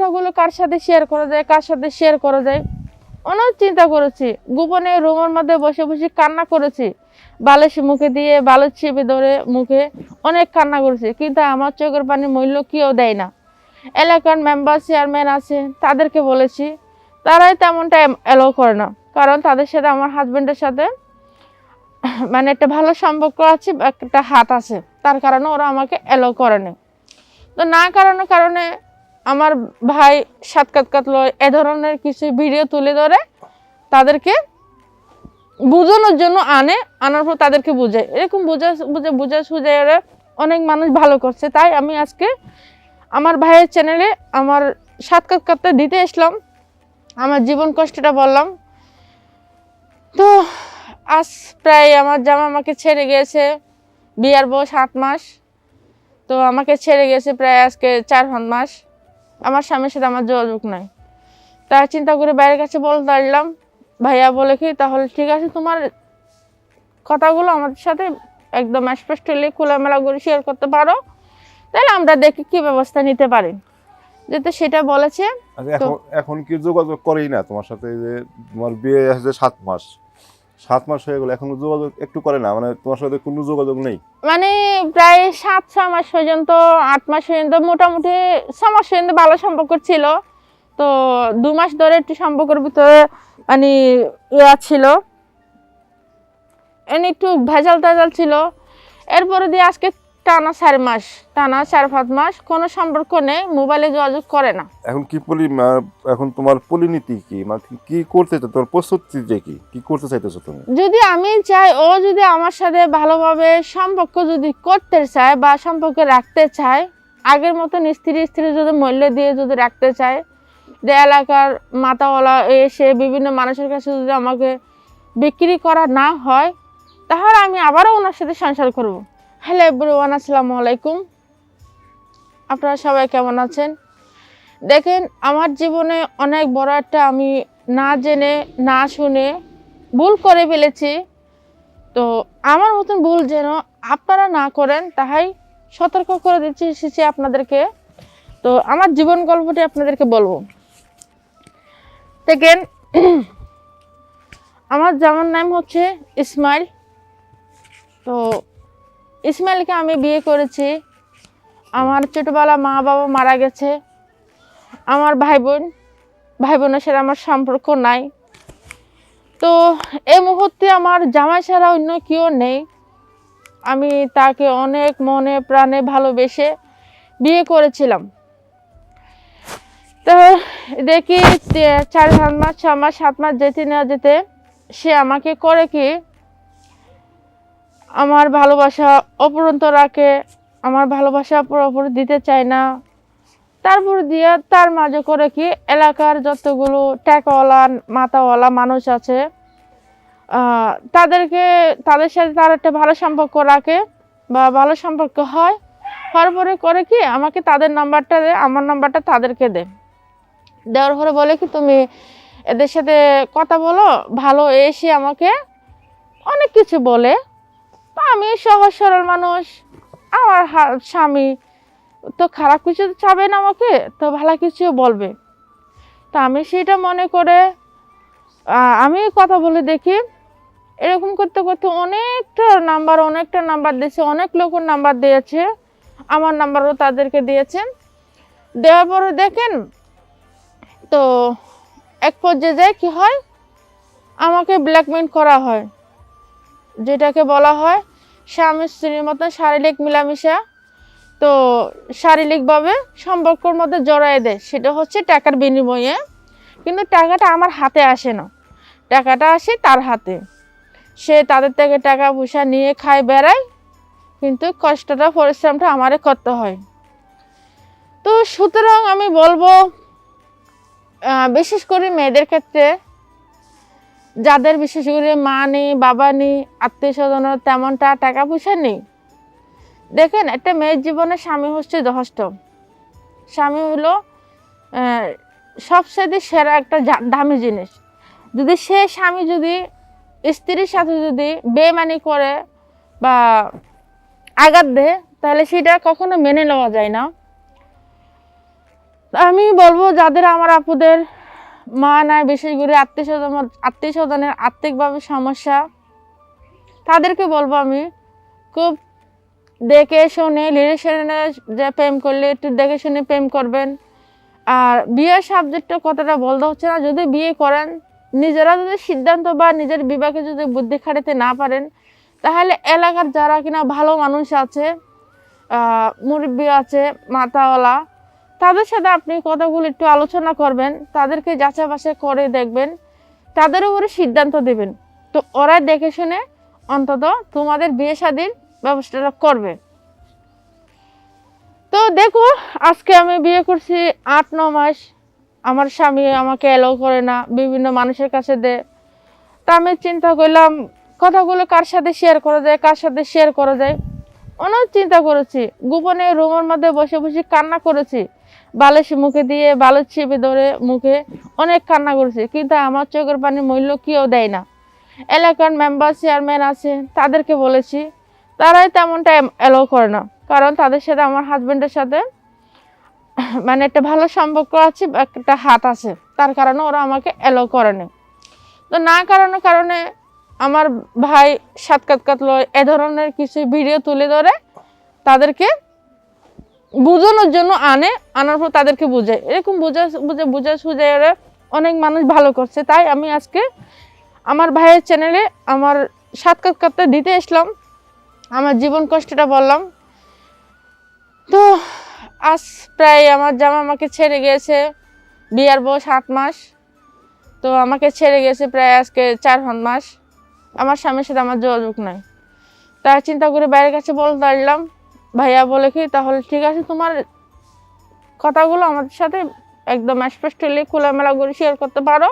কথাগুলো কার সাথে শেয়ার করা যায়, কার সাথে শেয়ার করা যায়? অনেক চিন্তা করেছি। গোপনে রুমের মধ্যে বসে বসে কান্না করেছি। বালিশ মুখে দিয়ে, বালিশ চেপে ধরে মুখে অনেক কান্না করেছি। কিন্তু আমার চোখের পানি মূল্য কেউ দেয় না। এলাকার মেম্বার চেয়ারম্যান আছে, তাদেরকে বলেছি, তারাই তেমনটা অ্যালো করে না। কারণ তাদের সাথে আমার হাজবেন্ডের সাথে মানে একটা ভালো সম্পর্ক আছে, একটা হাত আছে। তার কারণে ওরা আমাকে অ্যালো করে না তো না কারণে কারণে আমার ভাই সাতকাত কাতলো এ ধরনের কিছু ভিডিও তুলে ধরে তাদেরকে বোঝানোর জন্য আনে, আনার পর তাদেরকে বুঝায়। এরকম বুঝা, বুঝে, বুঝা সুঝে ওরা অনেক মানুষ ভালো করছে। তাই আমি আজকে আমার ভাইয়ের চ্যানেলে আমার সাতকাত কাতটা দিতে আসলাম। আমার জীবন কষ্টটা বললাম। তো আজ প্রায় আমার জামা আমাকে ছেড়ে গিয়েছে বিয়ার বয়স আট মাস। তো আমাকে ছেড়ে গেছে প্রায় আজকে চার পাঁচ মাস। আমার স্বামীর সাথে আমার যোগাযোগ নাই। তাই চিন্তা করে বাইরের কাছে বলতে পারলাম ভাইয়া বলে কি, তাহলে ঠিক আছে, তোমার কথাগুলো আমাদের সাথে একদম স্পষ্টলি খোলামেলা করে শেয়ার করতে পারো। তাহলে আমরা দেখি কি ব্যবস্থা নিতে পারি। যেহেতু সেটা বলেছে আচ্ছা এখন এখন কি যোগাযোগ করেই না তোমার সাথে যে তোমার বিয়ে আছে সাত মাস। সাত মাস হয়ে গেল, এখন যোগাযোগ একটু করে না মানে তোমার সাথে কোনো যোগাযোগ নেই। মানে প্রায় সাত ছ মাস পর্যন্ত, আট মাস পর্যন্ত মোটামুটি ছ মাস পর্যন্ত ভালো সম্পর্ক ছিল। তো দু মাস ধরে একটু সম্পর্কের ভিতরে মানে ইয়া ছিল। এনে একটু ভেজাল টেজাল ছিল। এরপরে দিয়ে আজকে টানা চার মাস টানা চার পাঁচ মাস কোনো সম্পর্ক নেই মোবাইলে যোগাযোগ করে না। এখন কি পলি এখন তোমার পরিণতি কি? মানে কি- করতে চাও? তোমার প্রস্তুতি যে কি? কি করতে চাইতেছো তুমি? যদি আমি চাই ও যদি আমার সাথে ভালোভাবে সম্পর্ক যদি করতে চায় বা সম্পর্ক রাখতে চায় আগের মতন স্ত্রী স্ত্রী যদি মূল্য দিয়ে যদি রাখতে চায় যে এলাকার মাতাওয়ালা এসে বিভিন্ন মানুষের কাছে যদি আমাকে বিক্রি করা না হয় তাহলে আমি আবারও ওনার সাথে সংসার করব। হ্যালো এভরিওয়ান আসসালামু আলাইকুম। আপনারা সবাই কেমন আছেন? দেখেন, আমার জীবনে অনেক বড় একটা আমি না জেনে, না শুনে ভুল করে ফেলেছি। তো আমার মতন ভুল যেন আপনারা না করেন, তাহাই সতর্ক করে দিচ্ছি, এসেছি আপনাদেরকে। তো আমার জীবন গল্পটি আপনাদেরকে বলব। দেখেন, আমার যেমন নাম হচ্ছে ইসমাইল। তো ইসমাইলকে আমি বিয়ে করেছি। আমার ছোটোবেলা মা বাবা মারা গেছে। আমার ভাই বোন, ভাই বোনের সাথে আমার সম্পর্ক নাই। তো এই মুহূর্তে আমার জামাই ছাড়া অন্য কেউ নেই। আমি তাকে অনেক মনে প্রাণে ভালোবেসে বিয়ে করেছিলাম। তো দেখি চার মাস, ছ মাস, সাত মাস যেতে না যেতে সে আমাকে করে কি আমার ভালোবাসা অপরন্ত রাখে, আমার ভালোবাসা পুরোপুরি দিতে চায় না। তারপর দিয়ে তার মাঝে করে কি এলাকার যতগুলো টাকাওয়ালা মাথাওয়ালা মানুষ আছে তাদেরকে তাদের সাথে তার একটা ভালো সম্পর্ক রাখে বা ভালো সম্পর্ক হয়। হওয়ার পরে করে কি আমাকে তাদের নাম্বারটা দে, আমার নাম্বারটা তাদেরকে দে। দেওয়ার পরে বলে কি, তুমি এদের সাথে কথা বলো, ভালো এসে আমাকে অনেক কিছু বলে। আমি সহজ সরল মানুষ। আমার স্বামী তো খারাপ কিছু চাবে না আমাকে, তো ভালো কিছু বলবে। তো আমি সেটা মনে করে আমি কথা বলে দেখি। এরকম করতে করতে অনেকটা নাম্বার অনেকটা নাম্বার দিয়েছে, অনেক লোকের নাম্বার দিয়েছে। আমার নাম্বারও তাদেরকে দিয়েছে দেওয়ার পরে দেখেন, তো এক পর্যায়ে যায় কি হয়? আমাকে ব্ল্যাকমেল করা হয়, যেটাকে বলা হয় স্বামী স্ত্রীর মতো শারীরিক মিলামিশা। তো শারীরিকভাবে সম্পর্কর মধ্যে জড়াই দেয়, সেটা হচ্ছে টাকার বিনিময়ে। কিন্তু টাকাটা আমার হাতে আসে না। টাকাটা আসে তার হাতে। সে তাদের থেকে টাকা পয়সা নিয়ে খায়, বেড়ায়। কিন্তু কষ্টটা, পরিশ্রমটা আমারে করতে হয়। তো সুতরাং আমি বলব বিশেষ করে মেয়েদের ক্ষেত্রে যাদের বিশেষ করে মা নেই, বাবা নেই, আত্মীয় স্বজনের তেমনটা টাকা পয়সা নেই। দেখেন, একটা মেয়ের জীবনে স্বামী হচ্ছে যথেষ্ট। স্বামী হলো সবচেয়ে সেরা একটা দামি জিনিস। যদি সে স্বামী যদি, স্ত্রীর সাথে যদি বেমানি করে বা আঘাত দেয়, তাহলে সেটা কখনো মেনে নেওয়া যায় না। আমি বলব, যাদের আমার আপুদের মা নাই বিশেষ করে আত্মীয় স্বজন, আত্মীয় স্বজনের আর্থিকভাবে সমস্যা, তাদেরকে বলব আমি, খুব দেখে শুনে রিলেশনে যে প্রেম করলে, একটু দেখে শুনে প্রেম করবেন। আর বিয়ের সাবজেক্টটা কথাটা বলতে হচ্ছে না, যদি বিয়ে করেন, নিজেরা যদি সিদ্ধান্ত বা নিজের বিবেকে যদি বুদ্ধি খাটাতে না পারেন, তাহলে এলাকার যারা কিনা ভালো মানুষ আছে মুরব্বী আছে, মাতাওয়ালা তাদের সাথে আপনি কথাগুলো একটু আলোচনা করবেন, তাদেরকে যাচাই করে দেখবেন, তাদের উপরে সিদ্ধান্ত দেবেন। তো ওরা দেখে শুনে অন্তত তোমাদের বিয়ে শাদির ব্যবস্থাটা করবে। তো দেখো, আজকে আমি বিয়ে করছি আট, ন মাস। আমার স্বামী আমাকে এলো করে না, বিভিন্ন মানুষের কাছে দে। তা আমি চিন্তা করলাম, কথাগুলো কার সাথে শেয়ার করা যায়, কার সাথে শেয়ার করা যায়? অনেক চিন্তা করেছি। গোপনে রুমের মধ্যে বসে বসে কান্না করেছি। বালিশ মুখে দিয়ে বালিশ চেপে ধরে মুখে অনেক কান্না করেছি। কিন্তু আমার চোখের পানি মূল্য কেউ দেয় না। এলাকার মেম্বার চেয়ারম্যান আছে, তাদেরকে বলেছি, তারাই তেমনটা অ্যালাউ করে না। কারণ তাদের সাথে আমার হাজব্যান্ডের সাথে মানে একটা ভালো সম্পর্ক আছে, একটা হাত আছে। তার কারণে ওরা আমাকে অ্যালাউ করে না। তো না কারণের কারণে আমার ভাই সাতকাত কাতলো এ ধরনের কিছু ভিডিও তুলে ধরে তাদেরকে বোঝানোর জন্য আনে, আনার পর তাদেরকে বুঝায় এরকম বুঝা, বুঝে, বুঝা সুঝে ওরা অনেক মানুষ ভালো করছে। তাই আমি আজকে আমার ভাইয়ের চ্যানেলে আমার কাতটা দিতে এসলাম আমার জীবন কষ্টটা বললাম। তো আজ প্রায় আমার জামা আমাকে ছেড়ে গিয়েছে বিয়ার বয়স আট মাস। তো আমাকে ছেড়ে গেছে প্রায় আজকে চার পাঁচ মাস। আমার স্বামীর সাথে আমার যোগাযোগ নাই। তাই চিন্তা করে বাইরের কাছে বলতে পারলাম ভাইয়া বলে কি তাহলে ঠিক আছে তোমার কথাগুলো আমাদের সাথে একদম স্পষ্টলি খোলামেলা করে শেয়ার করতে পারো।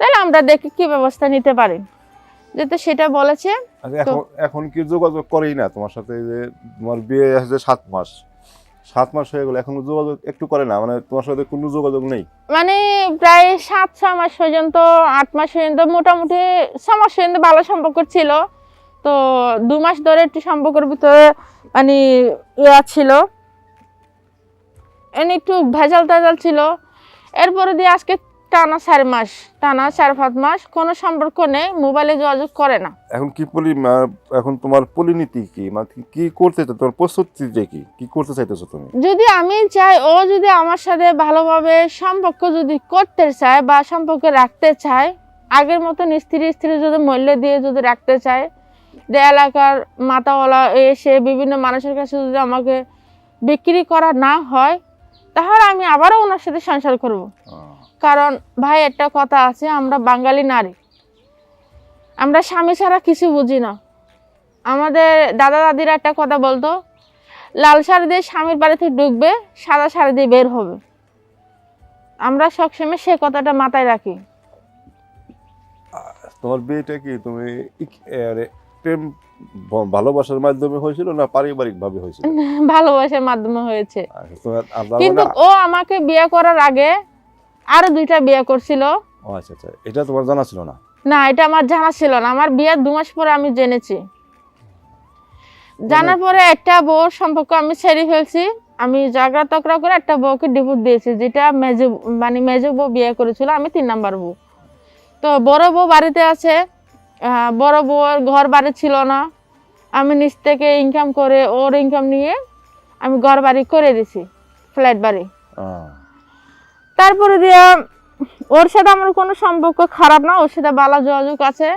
তাহলে আমরা দেখি কি ব্যবস্থা নিতে পারি। যেহেতু সেটা বলেছে আচ্ছা এখন এখন কি যোগাযোগ করেই না তোমার সাথে যে তোমার বিয়ে আছে সাত মাস। সাত মাস হয়ে গেল এখন যোগাযোগ একটু করে না মানে তোমার সাথে কোনো যোগাযোগ নেই। মানে প্রায় সাত ছ মাস পর্যন্ত আট মাস পর্যন্ত মোটামুটি ছ মাস পর্যন্ত ভালো সম্পর্ক ছিল। তো দু মাস ধরে একটু সম্পর্কের ভিতরে মানে ইয়া ছিল। এমনি একটু ভেজাল টেজাল ছিল। এরপরে দিয়ে আজকে টানা চার মাস টানা চার পাঁচ মাস কোনো সম্পর্ক নেই মোবাইলে যোগাযোগ করে না। এখন কি পলি এখন তোমার পরিণীতি কি? মানে কি- করতে চাও তোমার প্রস্তুতি যে কি? কি করতে চাইতেছো তুমি? যদি আমি চাই ও যদি আমার সাথে ভালোভাবে সম্পর্ক যদি করতে চায় বা সম্পর্ক রাখতে চায় আগের মতন স্ত্রী স্ত্রী যদি মূল্য দিয়ে যদি রাখতে চায় যে এলাকার মাতাওয়ালা এসে বিভিন্ন মানুষের কাছে যদি আমাকে বিক্রি করা না হয় তাহলে আমি আবারও ওনার সাথে সংসার করব। কারণ ভাই একটা কথা আছে আমরা বাঙালি নারী। আমরা স্বামী ছাড়া কিছু বুঝি না। আমাদের দাদা দাদিরা একটা কথা বলতো লাল শাড়ি দিয়ে স্বামীর বাড়িতে ঢুকবে সাদা শাড়ি দিয়ে বের হবে। আমরা সবসময় সে কথাটা মাথায় রাখি। তোমার বিয়েটা কি? তুমি প্রেম ভালোবাসার মাধ্যমে হয়েছিল না পারিবারিক ভাবে হয়েছিল ভালোবাসার মাধ্যমে হয়েছে। তার কিন্তু মানে- ও আমাকে বিয়ে করার আগে আরও দুইটা বিয়ে করছিল। আচ্ছা আচ্ছা এটা তোমার জানা ছিল না? না এটা আমার জানা ছিল না। আমার বিয়ের দু মাস পরে আমি জেনেছি। জানার পরে একটা বউর সম্পর্ক আমি ছেড়ে ফেলছি। আমি জাগরা তকরা করে একটা বউকে ডিভোর্স দিয়েছি যেটা মেজো মানে মেজো বউ বিয়ে করেছিল। আমি তিন নাম্বার বউ। তো বড় বউ বাড়িতে আছে। বড় বউয়ের ঘর বাড়ি ছিল না। আমি নিচ থেকে ইনকাম করে ওর ইনকাম নিয়ে আমি ঘর বাড়ি করে দিছি ফ্ল্যাট বাড়ি। তারপরে দিয়ে ওর সাথে আমার কোনো সম্পর্ক খারাপ না ওর সাথে বালা যোগাযোগ আছে।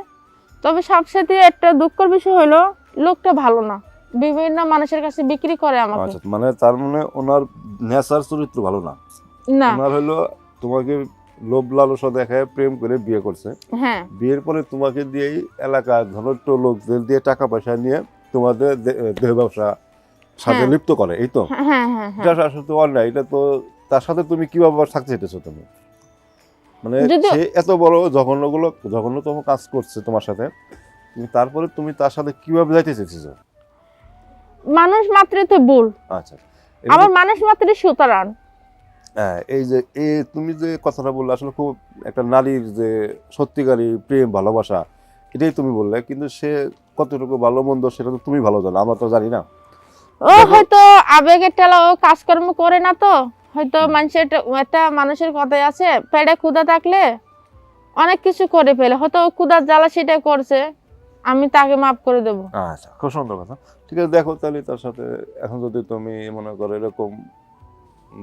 তবে সবসাথে একটা দুঃখের বিষয় হলো লোকটা ভালো না। বিভিন্ন মানুষের কাছে বিক্রি করে আমাকে। আচ্ছা মানে তার মানে ওনার নেচার চরিত্র ভালো না? না। ওনার হলো তোমাকে লোভ লালসা দেখায় প্রেম করে বিয়ে করছে। হ্যাঁ। বিয়ের পরে তোমাকে দিয়েই এলাকার ধনট্ট লোকদের দিয়ে টাকা পয়সা নিয়ে তোমাদের দেহ ব্যবসা সাথে হ্যাঁ। লিপ্ত করে এই তো? হ্যাঁ হ্যাঁ হ্যাঁ এটা আসলে তো অন্যায় এটা তো তার সাথে তুমি কীভাবে থাকতে চাইতেছো তুমি? মানে সে এত বড় জঘন্যগুলো জঘন্যতম কাজ করছে তোমার সাথে তুমি তারপরে তুমি তার সাথে কীভাবে যাইতে চাইতেছো মানুষ মাত্রই তো ভুল। আচ্ছা। আবার মানুষ মাত্রই সুতরাং। হ্যাঁ এই যে এই তুমি যে কথাটা বললে আসলে খুব একটা নারীর যে সত্যিকারী প্রেম ভালোবাসা এটাই তুমি বললে কিন্তু সে কতটুকু ভালো মন্দ সেটা তো তুমি ভালো জানো আমরা তো জানি না। ও হয়তো আবেগের টেলা ও কাজকর্ম করে না তো হয়তো মানুষের একটা মানুষের কথাই আছে পেটে ক্ষুধা থাকলে অনেক কিছু করে ফেলে হয়তো ক্ষুধার জ্বালা সেটা করছে আমি তাকে মাফ করে দেবো। আচ্ছা খুব সুন্দর কথা। ঠিক আছে দেখো তাহলে তার সাথে এখন যদি তুমি মনে করো এরকম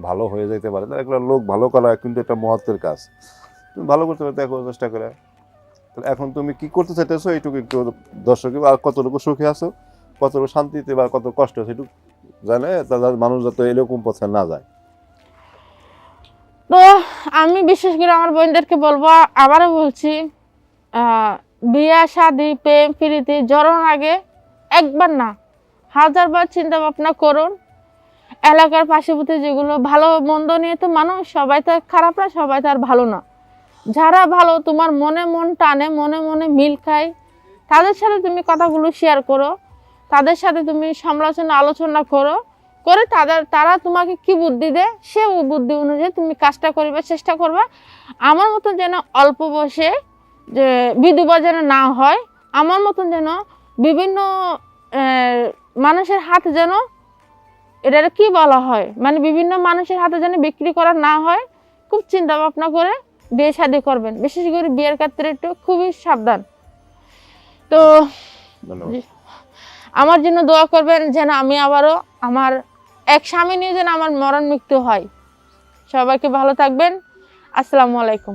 ভালো হয়ে যেতে পারে। তাহলে একটা লোক ভালো করা কিন্তু একটা মহত্বের কাজ। তুমি ভালো করতে পারো, দেখো চেষ্টা করে। তাহলে এখন তুমি কি করতে চাইতেছো, এইটুকু একটু দর্শক আর কতটুকু সুখে আছো, কতটুকু শান্তিতে বা কত কষ্ট একটু জানে তাদের মানুষ যাতে এরকম পথে না যায়। তো আমি বিশেষ করে আমার বোনদেরকে বলব, আবারও বলছি বিয়া বিয়ে, শাদি, প্রেম, প্রীতি জড়ানোর আগে একবার না, হাজারবার চিন্তা ভাবনা করুন। এলাকার পাশেপথে যেগুলো ভালো, মন্দ নিয়ে তো মানুষ, সবাই তো খারাপ না, সবাই তো আর ভালো না। যারা ভালো, তোমার মনে মন টানে, মনে মনে মিল খায়। তাদের সাথে তুমি কথাগুলো শেয়ার করো। তাদের সাথে তুমি সমালোচনা, আলোচনা করো। করে তাদের, তারা তোমাকে কি বুদ্ধি দেয়, সে বুদ্ধি অনুযায়ী তুমি কাজটা করিবার চেষ্টা করবা। আমার মতন যেন অল্প বয়সে যে বিধবা যেন না হয়, আমার মতন যেন বিভিন্ন মানুষের হাত যেন এটা কি বলা হয়? মানে বিভিন্ন মানুষের হাতে যেন বিক্রি করা না হয় খুব চিন্তা ভাবনা করে বিয়ে শাদি করবেন। বিশেষ করে বিয়ের ক্ষেত্রে একটু খুবই সাবধান। তো আমার জন্য দোয়া করবেন যেন আমি আবারও আমার এক স্বামী নিয়ে যেন আমার মরণ মৃত্যু হয়। সবাইকে ভালো থাকবেন। আসসালামু আলাইকুম।